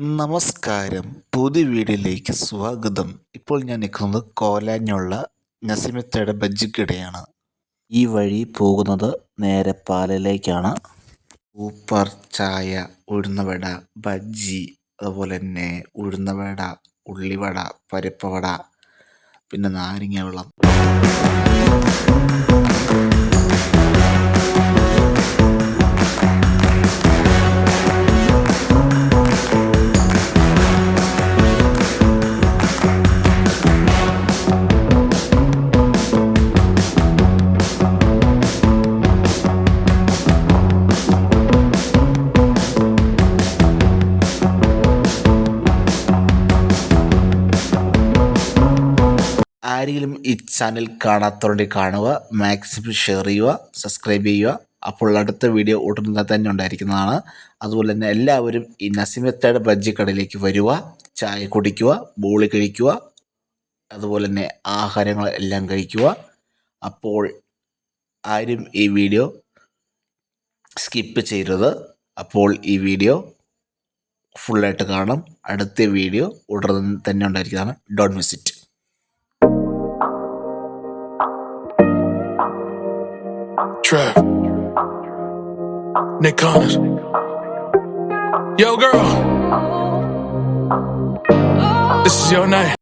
നമസ്കാരം. പുതിയ വീഡിയോയിലേക്ക് സ്വാഗതം. ഇപ്പോൾ ഞാൻ നിൽക്കുന്നത് കോലാഞ്ഞുള്ള നസിമത്തയുടെ ബജ്ജിക്കിടയാണ്. ഈ വഴി പോകുന്നത് നേരെ പാലയിലേക്കാണ്. സൂപ്പർ ചായ ഉഴുന്നവട ബജ്ജി അതുപോലെ തന്നെ ഉഴുന്നവട ഉള്ളിവട പരിപ്പവട പിന്നെ നാരങ്ങ വെള്ളം. ആരെങ്കിലും ഈ ചാനൽ കാണാത്തവരുണ്ടെങ്കിൽ കാണുക മാക്സിമം ഷെയർ ചെയ്യുക സബ്സ്ക്രൈബ് ചെയ്യുക. അപ്പോൾ അടുത്ത വീഡിയോ ഉടനെ തന്നെ ഉണ്ടായിരിക്കുന്നതാണ്. അതുപോലെ തന്നെ എല്ലാവരും ഈ നസിമത്തയുടെ ബജ്ജിക്കടയിലേക്ക് വരിക ചായ കുടിക്കുക ബോളി കഴിക്കുക അതുപോലെ തന്നെ ആഹാരങ്ങൾ എല്ലാം കഴിക്കുക. അപ്പോൾ ആരും ഈ വീഡിയോ സ്കിപ്പ് ചെയ്യരുത്. അപ്പോൾ ഈ വീഡിയോ ഫുള്ളായിട്ട് കാണാം. അടുത്ത വീഡിയോ ഉടനെ തന്നെ ഉണ്ടായിരിക്കുന്നതാണ്. Don't miss it Trap. Nick Connors. Yo, girl. This is your night.